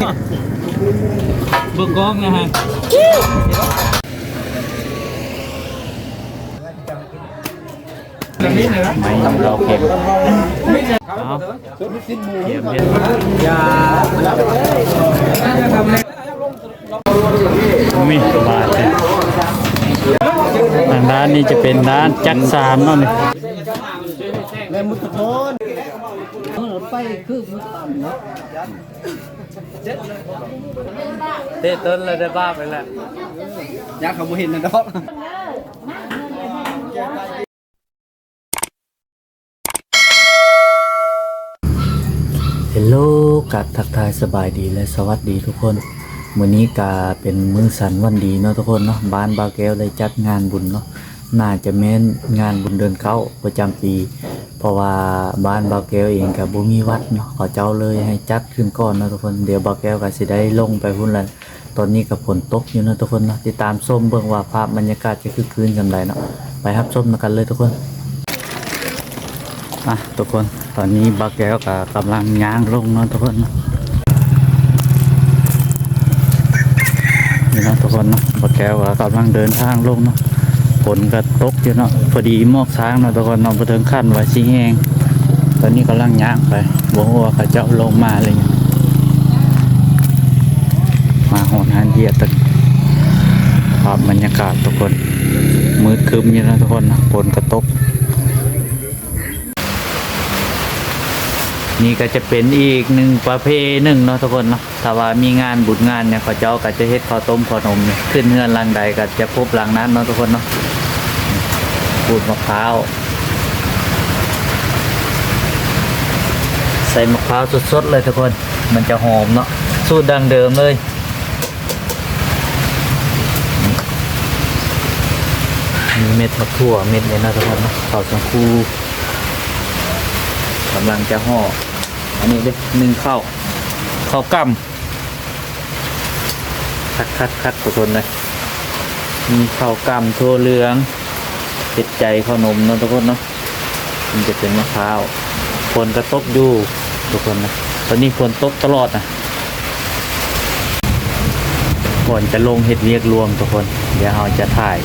บกกองนะฮะไม่เราเก็บเอาเก็บเห็ดยามีบาทเลยทางด้านนี้จะเป็นด้านจักสามเนาะนี่เตะ ต้นเลยได้บ้าไปแล้วยักษ์เขาบ่เห็นนะดอกเฮลโลกับทักทายสบายดีและสวัสดีทุกคนมื้อนี้กาเป็นมื้อสันวันดีเนาะทุกคนเนาะบ้านบาวแก้วได้จัดงานบุญเนาะ น่าจะแม่นงานบุญเดือนเก้าประจำปี เพราะว่าบ้านบาแก้วเองกับบ่มีวัดเนาะขาเจ้าเลยให้จัดขึ้นก่อนนะทุกคนเดี๋ยวบาแก้วก็สิได้ลงไปพุ่นละตอนนี้ก็ฝนตกอยู่นะทุกคนเนาะติดตามชมเบิ่งว่าภาพบรรยากาศจะคือคืนจำไดเนาะไปรับชมกันเลยทุกคนอะทุกคนตอนนี้บาแก้วก็กำลังย่างลงเนาะทุกคนเนาะนี่นะทุกคนเนาะบาแก้วก็กำลังเดินทางลงเนาะ นก็ตกอยู่เนาะพอดีมอกช้างเนาะทุกคนเนาะไปถึงขั้นว่าชิแหงตอนนี้กำลังย่างไปบอกว่าเขาเจ้าลงมาอะไรเลยมาหอนหันเหยียดตะภาพบรรยากาศทุกคนมืดคึมอยู่นะทุกคนนะฝนกระตก นี่ก็จะเป็นอีกหนึ่งประเพณีหนึ่งเนาะทุกคนเนาะถ้าว่ามีงานบุญงานเนี่ยเขาเจ้าก็จะเฮ็ดข้าวต้มข้าวนมเนี่ยขึ้นเฮือนหลังใดก็จะพบหลังนั้นเนาะทุกคนเนาะขูดมะพร้าวใส่มะพร้าวสดๆเลยทุกคน มันจะหอมเนาะสูตรดังเดิมเลยมีเม็ดมะถั่วเม็ดเนี่ยนะทุกคนเนาะข้าวสังคูกำลังจะห่อ อันนี้เลยหนึ่งข้าวข้าวกล้ำคัดคัดคัดทุกคนเลยมีข้าวกล้ำทั่วเหลืองเผ็ดใจข้าวนมเนาะทุกคนเนาะมันจะเป็นมะพร้าวฝนกระตกอยู่ทุกคนนะตอนนี้ฝนตกตลอดนะก่อนจะลงเห็ดเรียกรวมทุกคน เดี๋ยวเราจะถ่าย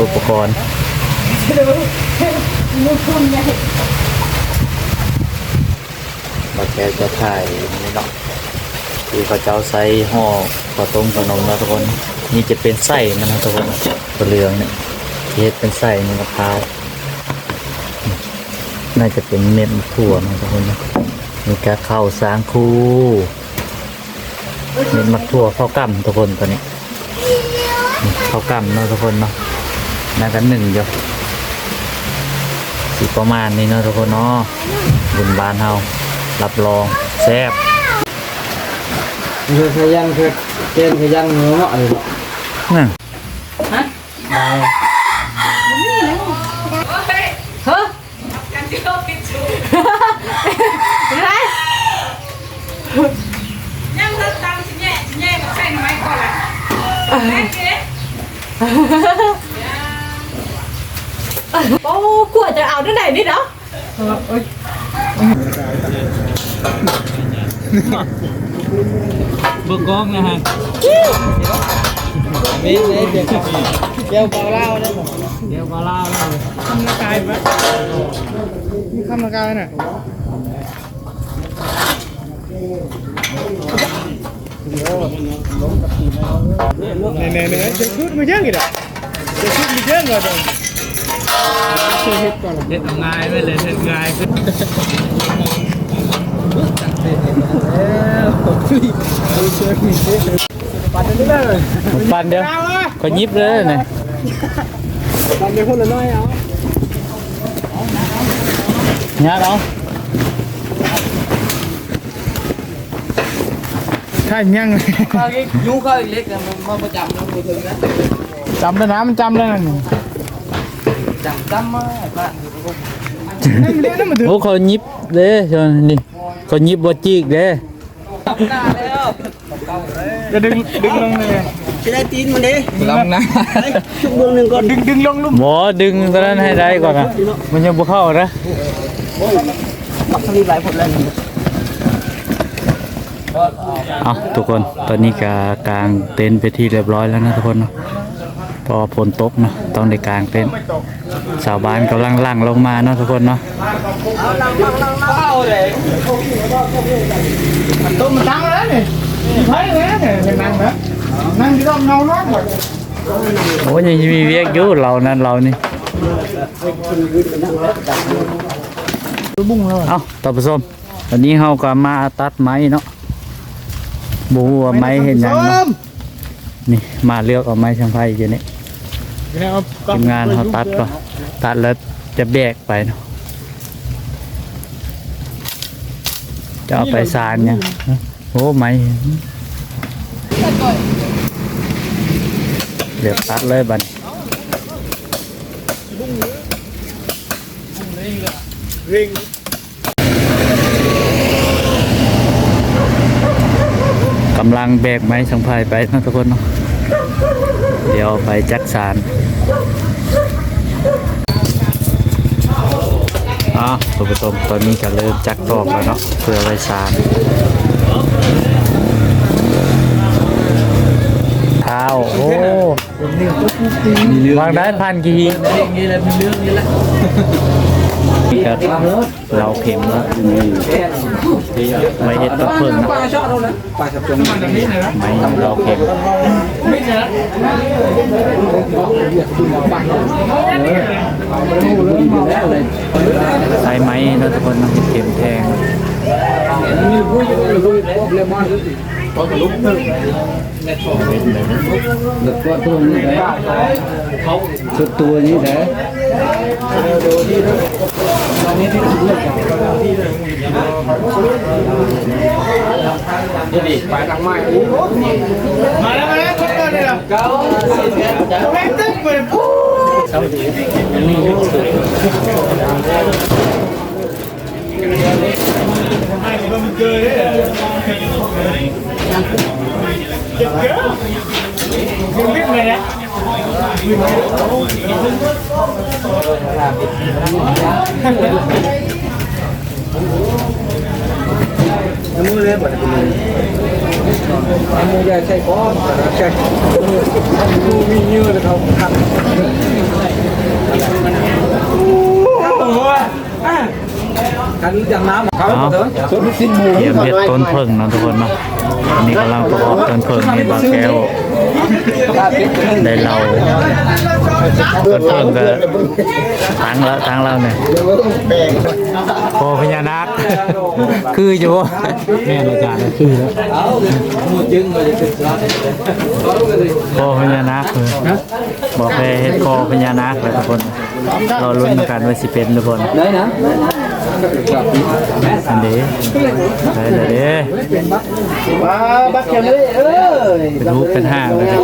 อุปกรณ์ เราแค่จะถ่ายนี่เนาะคือเขาจะเอาใส่ห่อข้าวต้มขนมนะทุกคนนี่จะเป็นไส้มันนะทุกคนตัวเหลืองเนี่ยเฮ็ดเป็นไส้นี่มะพร้าวน่าจะเป็นเม็ดมะถั่วนะทุกคนนะมีกระเข้าวสางคูเม็ดมะถั่วข้าวกล้ำทุกคนตัวนี้ข้าวกล้ำเนาะทุกคนเนาะน่ากันหนึ่งเดียวสิประมาณนี้เนาะทุกคนเนาะบุญบานเฮา รับรองแซ่บคือขยันคือเกณฑ์ขยันเงาะเลยนั่นยังเลิกตามชิ้นแย่ชิ้นแย่กับใส่หน่อไม้ก่อนแหละแม่เจ๊โอ้กลัวจะเอาที่ไหนนี่เนาะ เบิกกล้องนะฮะมีเลยเดี๋ยวเดี๋ยวเบาเล่าได้ผมเดี๋ยวมาเล่าเลยทำนากายไหมมีคำนากายน่ะเนี่ยเนี่ยเนี่ยจะชุดมาเยอะกี่ดอกจะชุดมาเยอะกว่าดอกช่วยเฮ็ดก่อนเด็ดง่ายไปเลยเด็ดง่ายขึ้น ปัดได้ไหมเลยปันเดียวเอาวะก็ยิบเลยนะปัดไปคนละน้อยเอาญาติเอาใช่ยังข้าวยุ่งข้าวเล็กๆมันมาประจำนะมือถือนะจำได้นะมันจำได้นั่นจำจำมาบ้านนั่นเรียกนั่นมาถึงโอ้เขายิบเด้ชนนี่ เขายิบบ่จีกเด้จำหน้าแล้วจะดึงดึงลงเลยจะได้ตีนมันดิลำนะชุบเบื้องหนึ่งก่อนดึงดึงลงลุ่มหมอดึงตอนนั้นให้ได้ก่อนนะมันยังบ่เข้านะต้องรีบไหลผลแล้วเอาทุกคนตอนนี้ก็กางเต็นท์ไปที่เรียบร้อยแล้วนะทุกคนเนาะพอฝนตกเนาะต้องได้กางเต็นท์ชาวบ้านกำลังล่างลงมาเนาะทุกคนเนาะ ต้มมันตั้งแล้วนี่มีไผ่เลยเนี่ยเป็นนั่งนะนั่งที่ต้องเงานอนหมดโอ้ยยังมีเวียกอยู่เรานั่นเรานี่เอาต่อไปส้มตอนนี้เฮาก็มาตัดไม้เนาะบูว่าไม้เห็นหยังเนาะนี่มาเลือกเอาไม้ช่างไฟอยู่นี่ทีมงานเขาตัดก็ตัดแล้วจะแบกไปเนาะ จะเอาไปสารเนี่ยโอ้ไม่เดี๋ยวตัดเลยบัดนริงกำลังแบกไม้สังพายไปเนาะทุกคนเนาะเดี๋ยวไปจักสาร อะคุณผู้ชมตอนนี้ก็เริ่มจักตอกแล้วเนาะเพื่อไว้สารเท้าโอ้วางได้พันกี่อย่างนี้เลยมีเรื่องนี้แหละ นี่ก็เราเข็มแล้วไม่เห็ดต้นเพิ่งนะปลาชอบเราเลยปลาชับจงมันแบบนี้เลยนะไม่เราเข็มใช้ไม้นะทุกคนเห็ดเข็มแทงมีผู้อยู่ในรูปเลมอนพอทะลุตึ้งแล้วก็ตัวนี้แหละชุดตัวนี้แหละไปทางไม้มามาแล้วคนเดินเลยเหรอเก้าสิบเอ็ดจ้ะแม่งตึ๊บเลยปุ๊บให้มันเกิดเลยเจ็บเอะยังวิ่งเลยนะมือเลยแบบนี้มือใหญ่ใช่ก้อนใช่มือมีเยอะเลยเขาทำกันอย่างน้ำเขาเอาเถอะชุดสิ้นมือเตรียมเห็ดต้นเพิ่งนะทุกคนเนาะอันนี้กำลังประกอบต้นเพิ่งนี่บางแก้ว ได้เราต้นเพิ่งก็ทั้งละทั้งเราเนี่ยโอพญานาคคืออยู่บ่แม่นอาจารย์คือแล้วเอาหมูจึงเลยจะร้านคอพญานาคเลยบอกไปเฮ็ดคอพญานาคเลยทุกคนเราลุ้นกันว่าสิเป็นทุกคน ได้นะอันเด้ได้เลยเด้มาบักเขียวเลยเออเป็นรูปเป็นห้างเลยค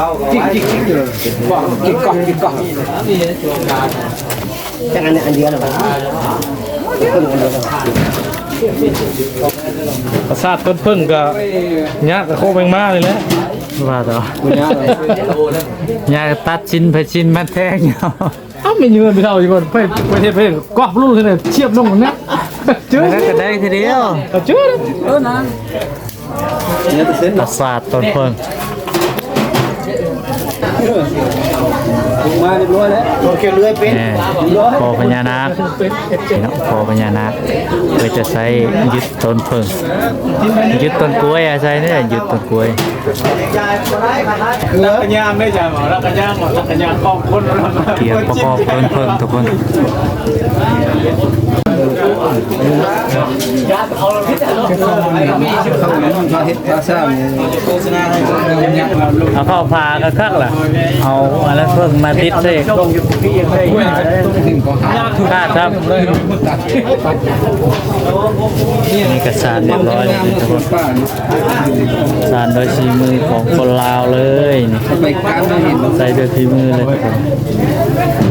รับจิกจิกจิกเลยกล่องจิกกล่องจิกกล่องนี่ช่วงการจังอันอันเดียวหรอวะเพิ่งอันเดียวหรอประสาทต้นพึ่งก็ยากกับโคแมงมาเลยแหละว่าต่อคุณย่าเลยโอ้แล้วอยากตัดชิ้นไปชิ้นมันแทงอยู่ อ้าวไม่เงินไปเท่าอีกคนไปไปเทศไปกรอบรุ่นเลยเนี่ยเทียบลงเนี่ยเจอแล้วก็ได้ทีเดียวเจอเออนะเนี่ยจะเส้นประสาทต้นเพิ่ง มาเรียบร้อยแล้วโอเคเลื่อยเป็นแน่คอพญานาคนี่เนาะคอพญานาคเพื่อจะใช้ยึดต้นเพิ่งยึดต้นกล้วยอะใช่เนี่ยยึดต้นกล้วยรักกันยามได้จ้ะหมอรักกันยามหมอรักกันยามกองคนเราเตรียมประกอบต้นเพิ่งทุกคนมา เฮ็ดภาษาเนี่ยโฆษณากษ์มาลงเอาเข้าพาก็คักล่ะ เอาอะไรเพิ่งมาติดเสกถึงของหาค่าครับนี่กระสานเรียบร้อยเลยทุกคนป้านี่สานโดยฝีมือของคนลาวเลยนี่ไปการไม่เห็นใส่โดยฝีมือเลยทุ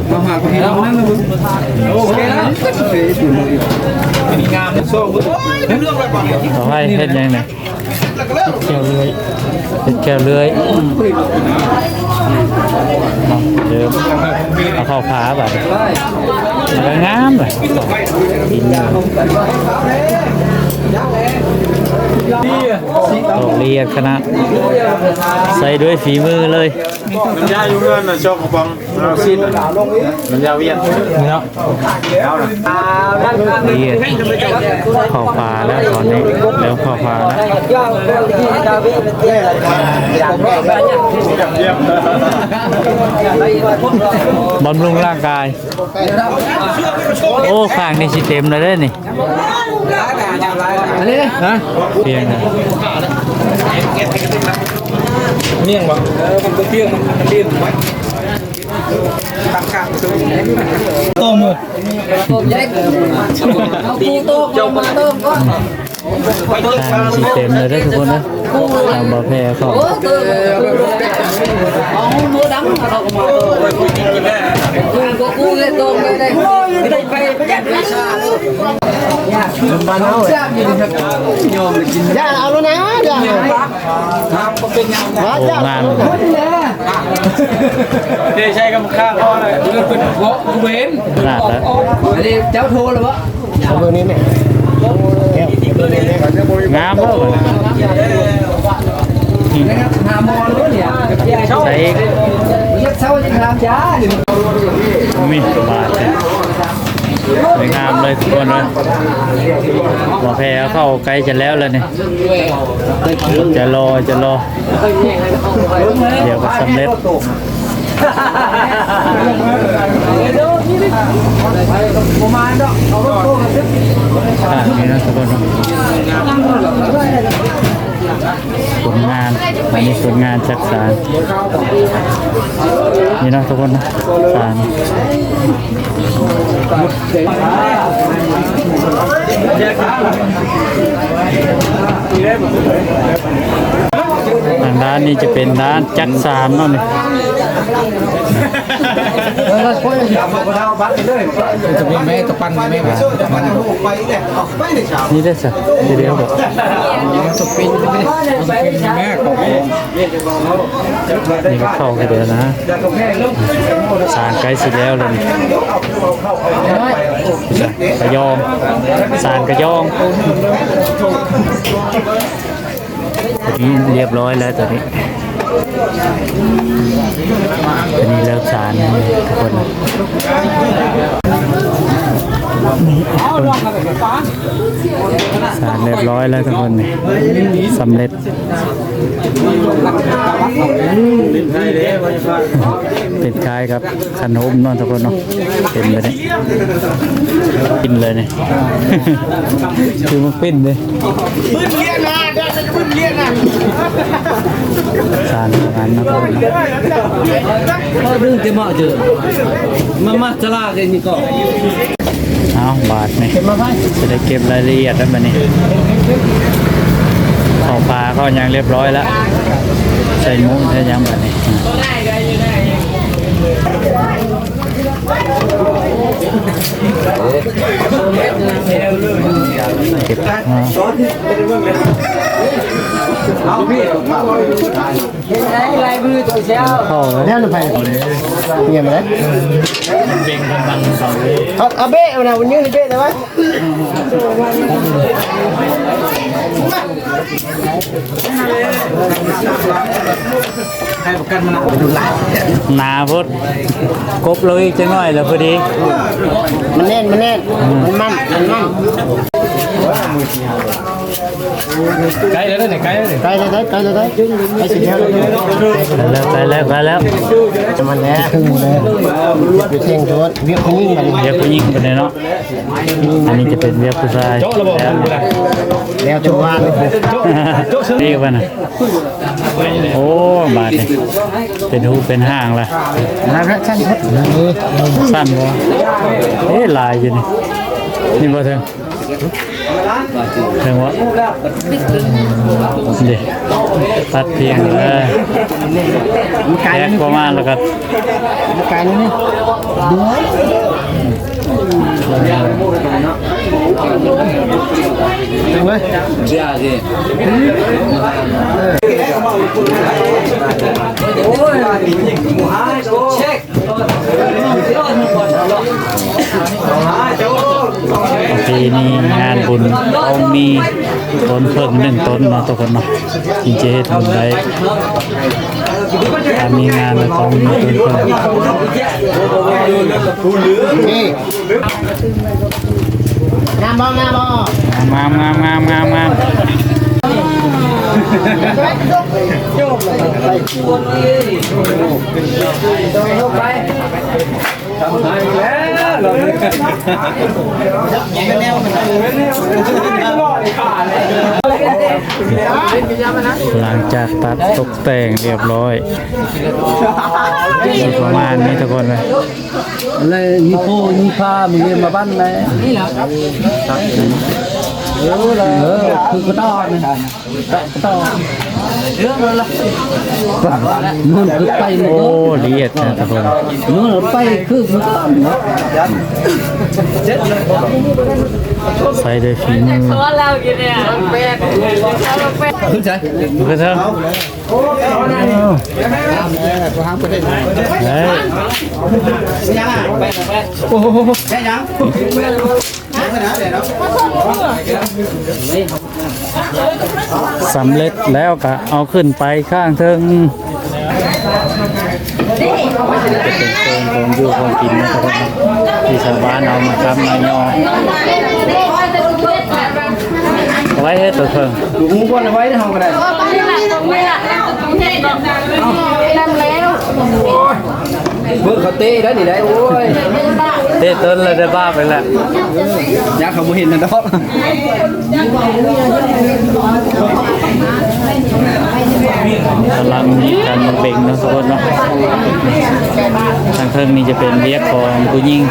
กค นมาหาคนเรานั่นนะโอเคนะเฮ้ยดูเลยงามโซ่เขาให้เฮ็ดยังไงแก้วเลื่อยเป็นแก้วเลื่อยเอาเดิมเอาเข้าขาแบบมันก็งามเลยอิน เลยตอกเรียกขนาดใส่ด้วยฝีมือเลยน้ำยาอยู่เงินน่ะชอบกระป๋องเอาสิ้นน้ำยาเวียนเนาะเอาน่ะเรียกเข้าฟ้าแล้วตอนนี้แล้วเข้าฟ้าแล้วเยี่ยมบำรุงร่างกาย โอ้ข้างนี่สิเต็มเลยเด้ อันนี้นะเพียงนะเมี่ยงบ่เออมันก็เพียงมันเพียวไว้ต้มมือ ข้างนี่สิเต็มเลยเด้อทุกคนนะเอาบ่แพ้เข้าย่าเอาแล้วนะย่าว่าโอ้ย่างานเดี๋ยวใช้กับข้าวพ่อเลยมันเป็นเพาะเว้นขนาดแล้วเอาเบอร์นี้เนี่ย งามแล้วบัดนี้ใส่อีกมีบาทเลยสวยงามเลยทุกคนเลยบ่แพ้เข้าใกล้จะแล้วแล้วนี่จะรอจะรอ เดี๋ยวก็สำเร็จ อ่านี่นะทุกคนผลงานอันนี้ผลงานจากสารนี่นะทุกคนนะสาร ทางด้านนี้จะเป็นด้านจักสารเนาะนี่จะมีแม่ตะปันแม่ตะปันนี่ยออกไปในเช้านี่ได้สักเดียวบอกสปินแม่ของนี่ก็เข้ากันเดียวนะสารใกลสิแล้วเลยกระยองสารกระยอง เรียบร้อยแล้วตัวนี้ตัวนี้เลิกสารนะทุกคนสารเรียบร้อยแล้วทุกคนสำเร็จ เป็นคล้ายครับขนมนอนทุกคนเนาะเป็นไปเนี่ยกินเลยเนี่ยคือมันปิ้นเลยปิ้นเลย สารงานนะทุกคนเนาะเรื่องเต็มอะเจอมามาจะลากันนี่ก็เอาบาทนี่จะได้เก็บรายละเอียดได้ไหมนี่ขอปลาเขายังเรียบร้อยแล้ว ใส่มุ้งใส่ยังแบบนี้เก็บมาเอาพี่ ลายมือตัวเช้าเข้าเลยแน่นไปเงียบไหมเบ่งกำลังเขาเอาเอาเบ้เอานะวันนี้เบ้ได้ไหมให้ประกันมาดูหลายหนาพุดกบเลยจะน้อยแล้วพอดี มันแน่นมันแน่นมันมั่นมันมั่น ใกล้แล้วเนี่ยใกล้แล้วเนี่ยไกลเลยได้ไกลเลยได้ไกลแล้วเลยแล้วไปแล้วไปแล้วจะมันแล้วครึ่งเลยอยู่เที่ยงโดนเวียกยิ่งมันเรียกผู้หญิงไปเลยเนาะอันนี้จะเป็นเรียกผู้ชายแล้วกูนะแล้วจังหวะนี่เรียกว่านะโอ้บาทนี่ยเป็นหูเป็นห้างละนะครับสั้นสั้นบ่เอ๊ะลายอยู่นี่นี่บ่ถึงถึงวะ เดี๋ยวตัดเพียงเลยมันไกลแยกนี่ประมา ณแล้วก็มันไกลนี่นี่ดูเลยเสียสิโอ้ยหมูหายโอ้เช็คหายโจ้ปีนี้งานบุญเขามีต้นเพิ่มหนึ่งต้นเนาะทุกคนเนาะจริงๆเฮ็ดบุญได้ถ้ามีงานแล้วต้องมีต้นเพิ่มนี่งามบ่งามบ่งามงามงามงามงาม หลังจากตัดตกแต่งเรียบร้อยประมาณนี้ทุกคนเลยเลยมีผู้มีผ้ามึงเรียนมาบ้านไหม เออเลยเออคือกระต้อนนะกระต้อนเรื่องอะไรนู่นคือไปโอ้ดละเอียดนะทุกคนนู่นไปคือมันต่ำเนาะใส่ได้วยฝีมือเราะเราอยู่เนี่ยแปดเราแปดขึ้นใจดูกันเถอะเฮ้ย สำเร็จแล้วก็เอาขึ้นไปข้างเทิงจะเป็นโซนของอยู่ของกินนะครับที่ชาวบ้านเอามาทำมายอเอไว้ให้ตัวเพิ่งดูงูก้อนไว้ในห้องก็ได้ นำแล้วเบิ่งเขาเตะได้นี่ได้โอ้ยเต้ต้นเลยได้บ้าไปแล้วยักษ์เขาบ่เห็นนะดอกกำลังมีการมาเบ่งเนาะทุกคนเนาะทางเทิงนี่จะเป็นเรียกของผู้หญิง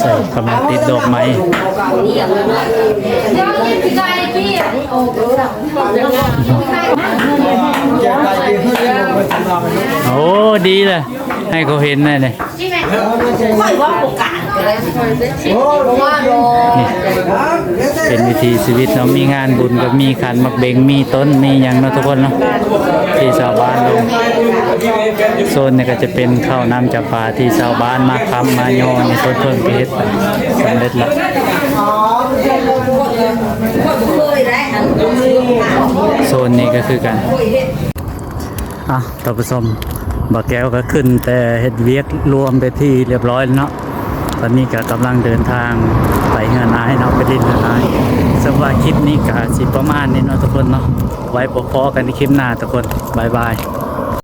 ใส่กำลังติดดอกไม้โอ้ดีเลยให้เขาเห็นเลยไม่ว่าโอกาส เป็นวิธีชีวิตเนาะมีงานบุญก็มีขันมักเบงมีต้นมีอย่างเนาะทุกคนเนาะที่ชาวบ้านลงโซนเนี่ยก็จะเป็นข้าวน้ำจับปลาที่ชาวบ้านมาคำมาโยนในต้นเพิ่มเพชรสำเร็จล้วโซนนี้ก็คือกันอะท่านผู้ชมบาแก้วก็ขึ้นแต่เฮ็ดเวียกรวมไปที่เรียบร้อยแล้วเนาะ ตอนนี้ก็กำลังเดินทางไปเฮือนอายเนาะไปดินเฮือนอายสำหรับคลิปนี้ก็สิประมาณนี้เนาะทุกคนเนาะไว้พบกันในคลิปหน้าทุกคนบายบาย